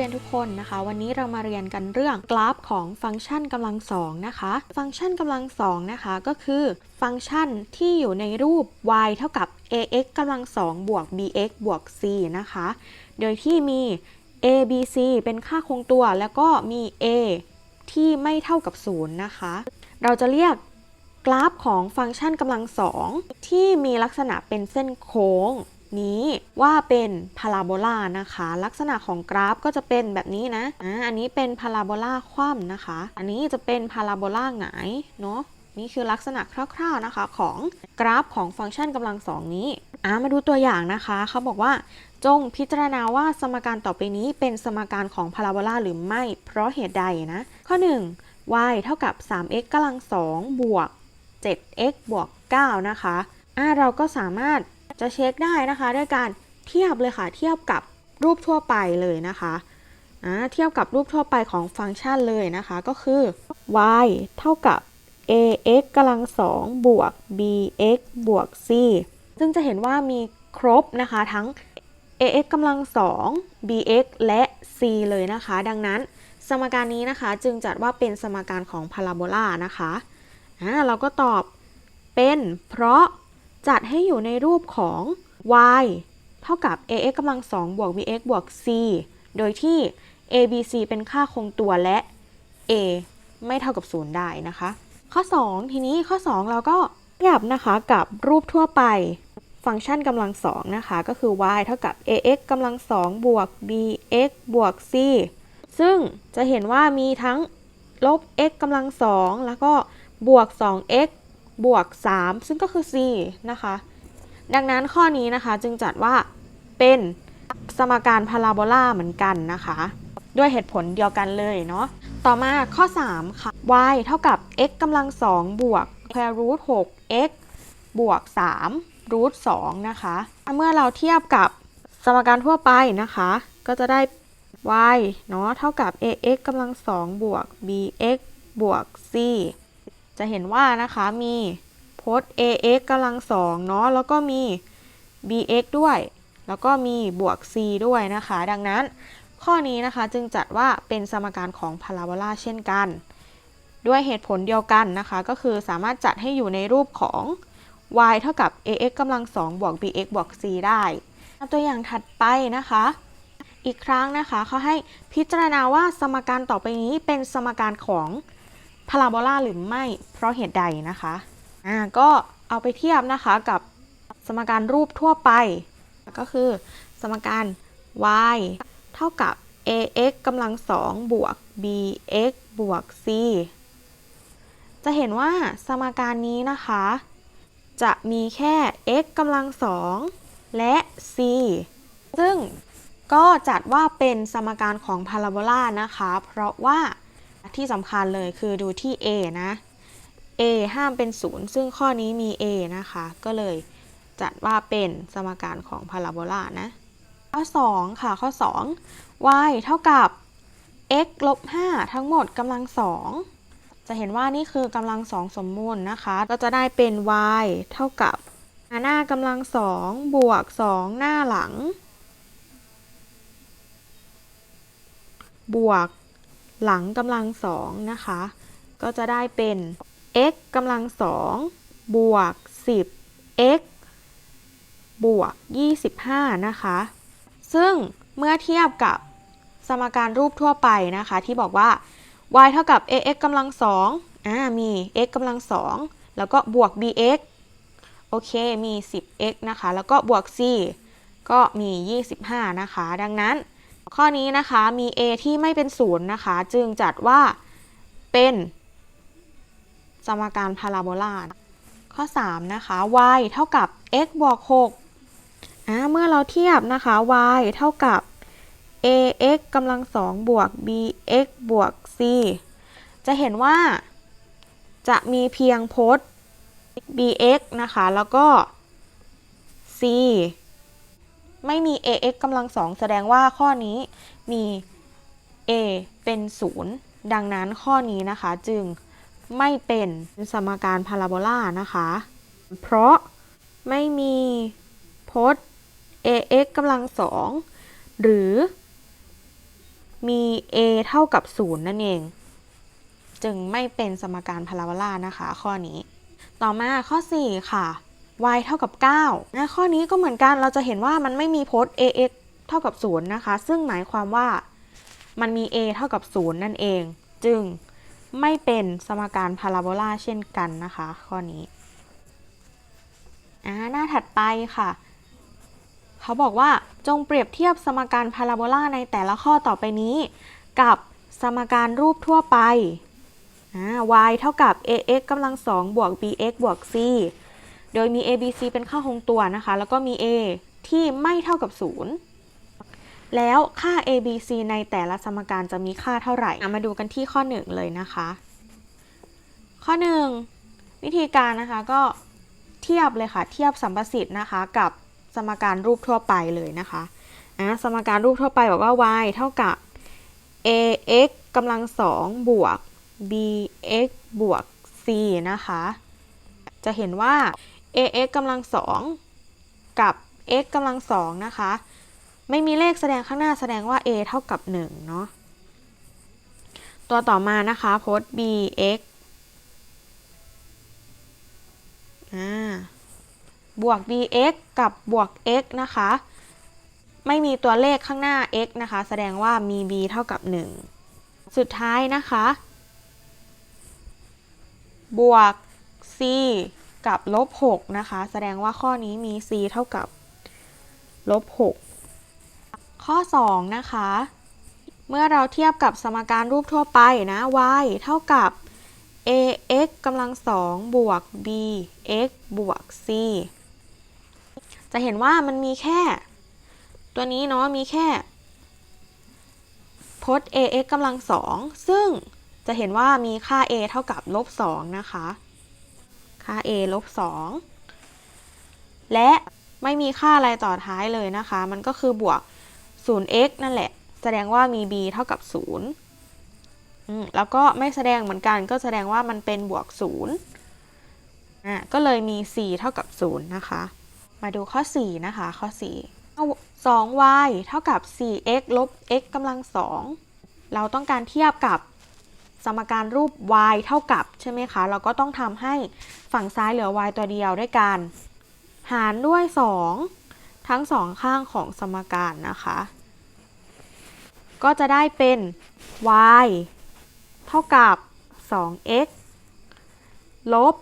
เรียนทุกคนนะคะ วันนี้เรามาเรียนกันเรื่องกราฟของฟังก์ชันกำลังสองนะคะ ฟังก์ชันกำลังสองนะคะก็คือฟังก์ชันที่อยู่ในรูป y เท่ากับ ax กำลังสองบวก bx บวก c นะคะ โดยที่มี a b c เป็นค่าคงตัว แล้วก็มี a ที่ไม่เท่ากับ0นะคะ เราจะเรียกกราฟของฟังก์ชันกำลังสองที่มีลักษณะเป็นเส้นโค้ง นี้ว่าเป็นพาราโบลานะคะ ลักษณะของกราฟก็จะเป็นแบบนี้นะอ่าอันนี้เป็นพาราโบลาคว่ำนะคะ อันนี้จะเป็นพาราโบลาหงายเนาะนี่คือลักษณะคร่าวๆนะคะของกราฟของฟังก์ชันกำลังสองนี้อ่ามาดูตัวอย่างนะคะเขาบอกว่าจงพิจารณาว่าสมการต่อไปนี้เป็นสมการของพาราโบลาหรือไม่ เพราะเหตุใดนะ ข้อ 1 y เท่ากับ 3x กำลัง2บวก 7x บวก 9 นะคะอ่าเราก็สามารถ จะเช็คได้นะคะด้วยการเทียบเลยค่ะ เทียบกับรูปทั่วไปเลยนะคะอ่าเทียบกับรูปทั่วไปของฟังก์ชันเลยนะคะ ก็คือ y เท่ากับ ax กำลัง2บวก bx บวก c ซึ่งจะเห็นว่ามีครบนะคะทั้ง ax กำลัง2 bx และ c เลยนะคะ ดังนั้นสมการนี้นะคะจึงจัดว่าเป็นสมการของพาราโบลานะคะอ่าเราก็ตอบเป็นเพราะ จัดให้อยู่ในรูปของ y เท่ากับ ax กำลัง 2 บวก bx บวก c โดยที่ a b c เป็นค่าคงตัวและ a ไม่เท่ากับ 0 ได้นะคะ ข้อ 2 ทีนี้ข้อ 2 เราก็เทียบนะคะกับรูปทั่วไป ฟังก์ชันกำลังสองนะคะ ก็คือ y เท่ากับ ax กำลัง 2 บวก bx บวก c ซึ่งจะเห็นว่ามีทั้งลบ x กำลัง 2 แล้วก็บวก 2x บวก 3 ซึ่งก็คือ c นะคะ ดังนั้นข้อนี้นะคะจึงจัดว่าเป็นสมการพาราโบลาเหมือนกันนะคะ ด้วยเหตุผลเดียวกันเลยเนาะต่อมาข้อ 3 ค่ะ y เท่ากับ x กำลัง2บวก square root 6 x บวก3 root 2นะคะ เมื่อเราเทียบกับสมการทั่วไปนะคะ ก็จะได้ y เนาะเท่ากับ ax กำลัง2บวก bx บวก c จะเห็นว่านะคะมีพจน์ ax กำลังสองเนาะแล้วก็มี bx ด้วย แล้วก็มีบวก c ด้วยนะคะ ดังนั้นข้อนี้นะคะจึงจัดว่าเป็นสมการของพาราโบลาเช่นกัน ด้วยเหตุผลเดียวกันนะคะ ก็คือสามารถจัดให้อยู่ในรูปของ y เท่ากับ ax กำลัง2บวก bx บวก c ได้ตัวอย่างถัดไปนะคะ อีกครั้งนะคะเขาให้พิจารณาว่าสมการต่อไปนี้เป็นสมการของ พาราโบลาหรือไม่เพราะเหตุใดนะคะอ่าก็เอาไปเทียบนะคะกับสมการรูปทั่วไป ก็คือสมการ y เท่ากับ ax กำลัง2บวก bx บวก c จะเห็นว่าสมการนี้นะคะ จะมีแค่ x กำลัง2และ c ซึ่งก็จัดว่าเป็นสมการของพาราโบลานะคะ เพราะว่า ที่สำคัญเลยคือดูที่ a นะ a ห้ามเป็น 0 ซึ่งข้อนี้มี a นะคะ ก็เลยจัดว่าเป็นสมการของพาราโบลานะข้อ 2 ค่ะ ข้อ 2 y เท่ากับ x ลบ 5 ทั้งหมดกำลัง 2 จะเห็นว่านี่คือกำลัง 2 สมมูลนะคะ ก็จะได้เป็น y เท่ากับหน้ากำลัง 2 บวก 2 หน้าหลัง บวก หลังกำลังสองนะคะ ก็จะได้เป็น x กำลังสองบวก 10 x บวก 25 นะคะ ซึ่งเมื่อเทียบกับสมการรูปทั่วไปนะคะ ที่บอกว่า y เท่ากับ ax กำลังสองอ่า มี x กำลังสองแล้วก็บวก bx โอเค มี 10x นะคะ แล้วก็บวก c ก็มี 25 นะคะ ดังนั้น ข้อนี้นะคะมี a ที่ไม่เป็นศูนย์นะคะ จึงจัดว่าเป็นสมการพาราโบลาข้อ 3 นะคะ y เท่ากับ x บวก6อ่าเมื่อเราเทียบนะคะ y เท่ากับ ax กำลัง2บวก bx บวก c จะเห็นว่าจะมีเพียงพจน์ bx นะคะ แล้วก็ c ไม่มี ax กำลังสองแสดงว่าข้อนี้มี a เป็น 0 ดังนั้นข้อนี้นะคะจึงไม่เป็นสมการพาราโบลานะคะ เพราะไม่มีพจน์ ax กำลังสองหรือมี a เท่ากับ 0 นั่นเอง จึงไม่เป็นสมการพาราโบลานะคะ ข้อนี้ ต่อมาข้อ 4 ค่ะ y เท่ากับ9นะข้อนี้ก็เหมือนกันเราจะเห็นว่ามันไม่มีพจน์ ax เท่ากับ 0 นะคะ ซึ่งหมายความว่ามันมี a เท่ากับ 0 นั่นเอง จึงไม่เป็นสมการพาราโบลาเช่นกันนะคะ ข้อนี้อ่าหน้าถัดไปค่ะ เขาบอกว่าจงเปรียบเทียบสมการพาราโบลาในแต่ละข้อต่อไปนี้ กับสมการรูปทั่วไปอ่า y เท่ากับ ax กำลังสองบวก bx บวก c โดยมี a b c เป็นค่าคงตัวนะคะ แล้วก็มี a ที่ไม่เท่ากับ 0 แล้วค่า a b c ในแต่ละสมการจะมีค่าเท่าไหร่มาดูกันที่ข้อ 1 เลยนะคะ ข้อ 1 วิธีการนะคะก็เทียบเลยค่ะ เทียบสัมประสิทธิ์นะคะ กับสมการรูปทั่วไปเลยนะคะอะสมการรูปทั่วไปบอกว่า y เท่ากับ ax กำลังสองบวก bx บวก c นะคะ จะเห็นว่า ax กำลังสองกับ x กำลังสองนะคะ ไม่มีเลขแสดงข้างหน้าแสดงว่า a เท่ากับ1เนาะตัวต่อมานะคะโพจน์ bx อ่าบวก bx กับบวก x นะคะ ไม่มีตัวเลขข้างหน้า x นะคะ แสดงว่ามี b เท่ากับ 1 สุดท้ายนะคะ บวก c กับลบ6นะคะ แสดงว่าข้อนี้มี c เท่ากับลบ6ข้อ 2 นะคะ เมื่อเราเทียบกับสมการรูปทั่วไปนะ y เท่ากับ ax กำลังสองบวก bx บวก c จะเห็นว่ามันมีแค่ ตัวนี้เนาะมีแค่พจน์ ax กำลังสองซึ่งจะเห็นว่ามีค่า a เท่ากับลบ2นะคะ a ลบ2และไม่มีค่าอะไรต่อท้ายเลยนะคะ มันก็คือบวก 0x นั่นแหละ แสดงว่ามี b เท่ากับ 0 แล้วก็ไม่แสดงเหมือนกันก็แสดงว่ามันเป็นบวก 0 อะ ก็เลยมี c เท่ากับ 0 นะคะ มาดูข้อ 4 นะคะ ข้อ 4 2y เท่ากับ 4x ลบ x กำลัง 2 เราต้องการเทียบกับ สมการรูป y เท่ากับใช่ไหมคะ เราก็ต้องทำให้ฝั่งซ้ายเหลือ y ตัวเดียวด้วยการหารด้วย 2 ทั้งสองข้างของสมการนะคะ ก็จะได้เป็น y เท่ากับ 2x ลบ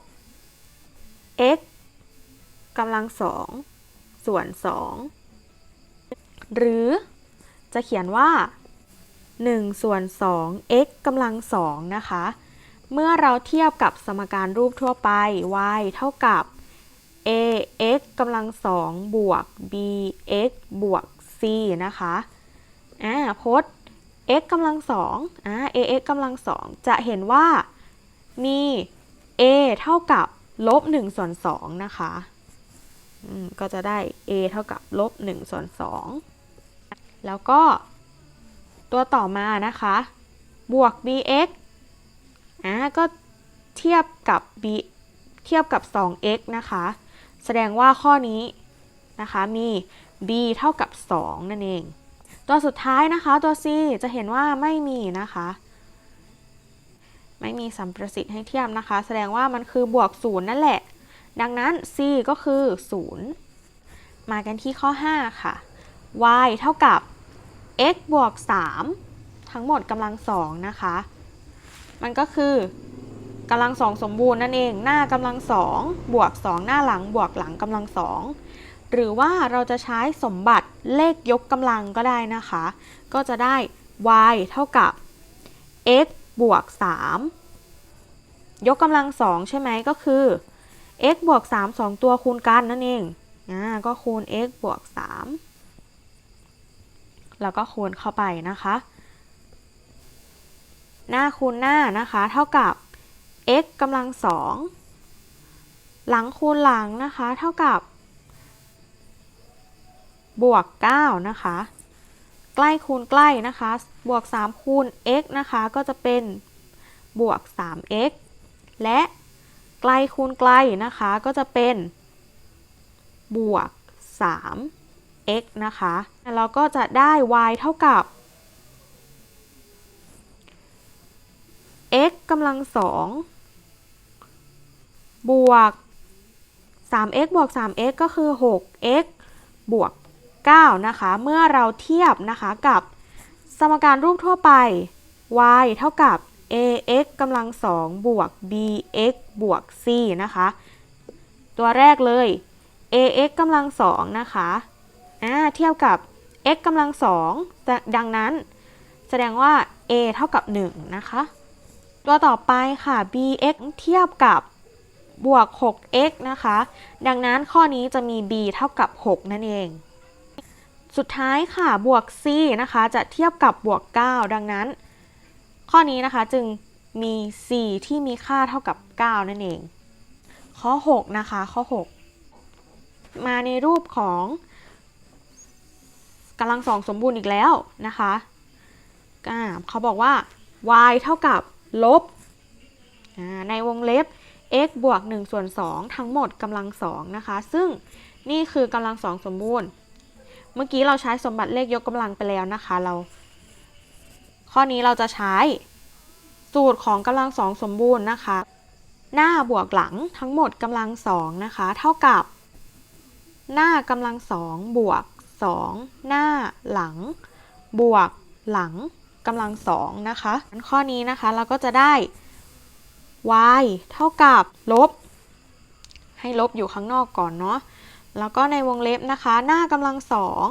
x กำลังสองส่วน 2 หรือจะเขียนว่า 1 ส่วน 2 x กำลังสองนะคะ เมื่อเราเทียบกับสมการรูปทั่วไป y เท่ากับ ax กำลังสองบวก bx บวก c นะคะอ่าพจน์ x กำลังสองอ่า ax กำลังสองจะเห็นว่ามี a เท่ากับลบ1ส่วน2นะคะก็จะได้ a เท่ากับลบ1ส่วน2แล้วก็ ตัวต่อมานะคะ บวก bx อ่าก็เทียบกับ b เทียบกับ 2x นะคะ แสดงว่าข้อนี้นะคะมี b เท่ากับ 2 นั่นเอง ตัวสุดท้ายนะคะตัว c จะเห็นว่าไม่มีนะคะ ไม่มีสัมประสิทธิ์ให้เทียบนะคะ แสดงว่ามันคือบวก 0 นั่นแหละ ดังนั้น c ก็คือ 0 มากันที่ข้อ 5 ค่ะ y เท่ากับ x บวก 3 ทั้งหมดกำลังสองนะคะ มันก็คือกำลังสองสมบูรณ์นั่นเอง หน้ากำลังสองบวก 2 หน้าหลังบวกหลังกำลังสองหรือว่าเราจะใช้สมบัติเลขยกกำลังก็ได้นะคะ ก็จะได้ y เท่ากับ x บวก 3 ยกกำลังสองใช่ไหมก็คือ x บวก 3 2 ตัวคูณกันนั่นเองอ่าก็คูณ x บวก 3 แล้วก็คูณเข้าไปนะคะ หน้าคูณหน้านะคะ เท่ากับ x กำลังสองหลังคูณหลังนะคะ เท่ากับบวก 9 นะคะ ใกล้คูณใกล้นะคะ บวก 3 คูณ x นะคะ ก็จะเป็นบวก 3x และไกลคูณไกลนะคะ ก็จะเป็นบวก 3x นะคะ เราก็จะได้ y เท่ากับ x กำลังสองบวก 3x บวก 3x ก็คือ 6x บวก 9 นะคะ เมื่อเราเทียบนะคะกับสมการรูปทั่วไป y เท่ากับ ax กำลังสองบวก bx บวก c นะคะ ตัวแรกเลย ax กำลังสองนะคะ อ่า เทียบกับ x กำลังสองดังนั้น แสดงว่า a เท่ากับ 1 นะคะ ตัวต่อไปค่ะ bx เทียบกับบวก 6x นะคะ ดังนั้นข้อนี้จะมี b เท่ากับ 6 นั่นเอง สุดท้ายค่ะ บวก c นะคะ จะเทียบกับบวก 9 ดังนั้น ข้อนี้นะคะจึงมี c ที่มีค่าเท่ากับ 9 นั่นเอง ข้อ 6 นะคะ ข้อ 6 มาในรูปของ กำลังสองสมบูรณ์อีกแล้วนะคะอ่าเขาบอกว่า y เท่ากับลบในวงเล็บ x บวก1ส่วน2ทั้งหมดกำลังสองนะคะ ซึ่งนี่คือกำลังสองสมบูรณ์ เมื่อกี้เราใช้สมบัติเลขยกกำลังไปแล้วนะคะเรา ข้อนี้เราจะใช้สูตรของกำลังสองสมบูรณ์นะคะ หน้าบวกหลังทั้งหมดกำลังสองนะคะ เท่ากับ หน้ากำลังสองบวก 2 หน้าหลัง บวกหลังกำลังสองนะคะข้อนี้นะคะเราก็จะได้ y เท่ากับลบ ให้ลบอยู่ข้างนอกก่อนเนาะแล้วก็ในวงเล็บนะคะ หน้ากำลังสอง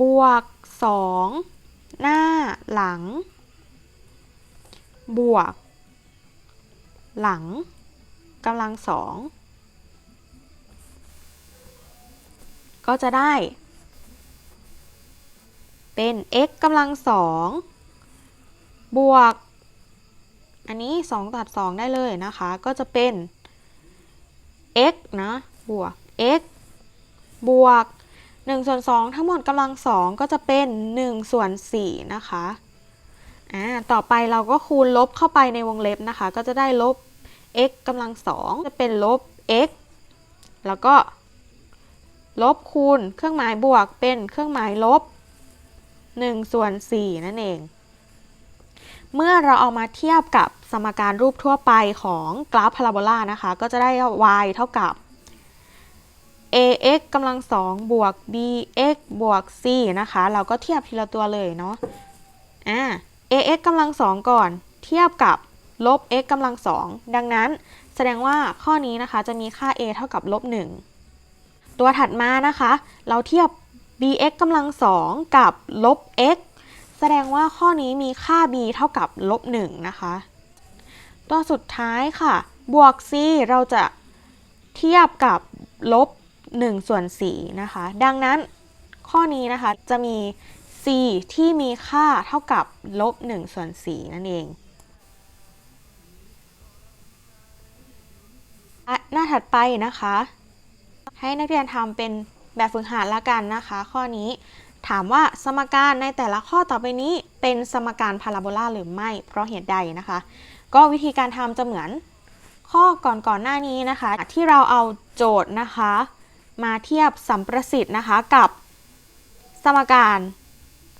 บวก 2 หน้าหลัง บวก หลังกำลังสอง ก็จะได้ เป็น x กำลังสองบวก อันนี้ 2 ตัด 2 ได้เลยนะคะ ก็จะเป็น x นะ บวก x บวก1ส่วน2ทั้งหมดกำลัง2ก็จะเป็น1ส่วน4นะคะอ่าต่อไปเราก็คูณลบเข้าไปในวงเล็บนะคะ ก็จะได้ลบ x กำลัง2จะเป็นลบ x แล้วก็ ลบคูณ เครื่องหมายบวกเป็นเครื่องหมายลบ1ส่วน4นั่นเอง เมื่อเราเอามาเทียบกับสมการรูปทั่วไปของกราฟพาราโบลานะคะ ก็จะได้ y เท่ากับ ax กำลังสองบวก bx บวก c นะคะ เราก็เทียบทีละตัวเลยเนาะอ่า ax กำลังสองก่อน เทียบกับลบ x กำลังสองดังนั้นแสดงว่าข้อนี้นะคะจะมีค่า a เท่ากับลบ1 ตัวถัดมานะคะ เราเทียบ bx กำลังสองกับลบ x แสดงว่าข้อนี้มีค่า b เท่ากับลบ1นะคะ ตัวสุดท้ายค่ะ บวก c เราจะเทียบกับลบ1ส่วน4นะคะ ดังนั้นข้อนี้นะคะจะมี c ที่มีค่าเท่ากับลบ1ส่วน4นั่นเองหน้าถัดไปนะคะ ให้นักเรียนทำเป็นแบบฝึกหัดละกันนะคะ ข้อนี้ถามว่าสมการในแต่ละข้อต่อไปนี้เป็นสมการพาราโบลาหรือไม่ เพราะเหตุใดนะคะ ก็วิธีการทำจะเหมือนข้อก่อนก่อนหน้านี้นะคะ ที่เราเอาโจทย์นะคะ มาเทียบสัมประสิทธิ์นะคะกับสมการ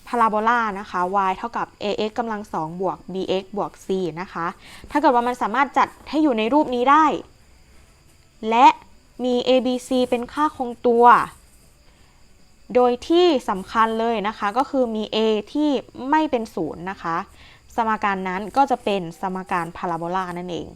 พาราโบลานะคะ y เท่ากับ ax กำลัง 2 บวก bx บวก c นะคะ ถ้าเกิดว่ามันสามารถจัดให้อยู่ในรูปนี้ได้ และ มี a b c เป็นค่าคงตัว โดยที่สำคัญเลยนะคะก็คือมี a ที่ไม่เป็นศูนย์นะคะ สมการนั้นก็จะเป็นสมการพาราโบลานั่นเอง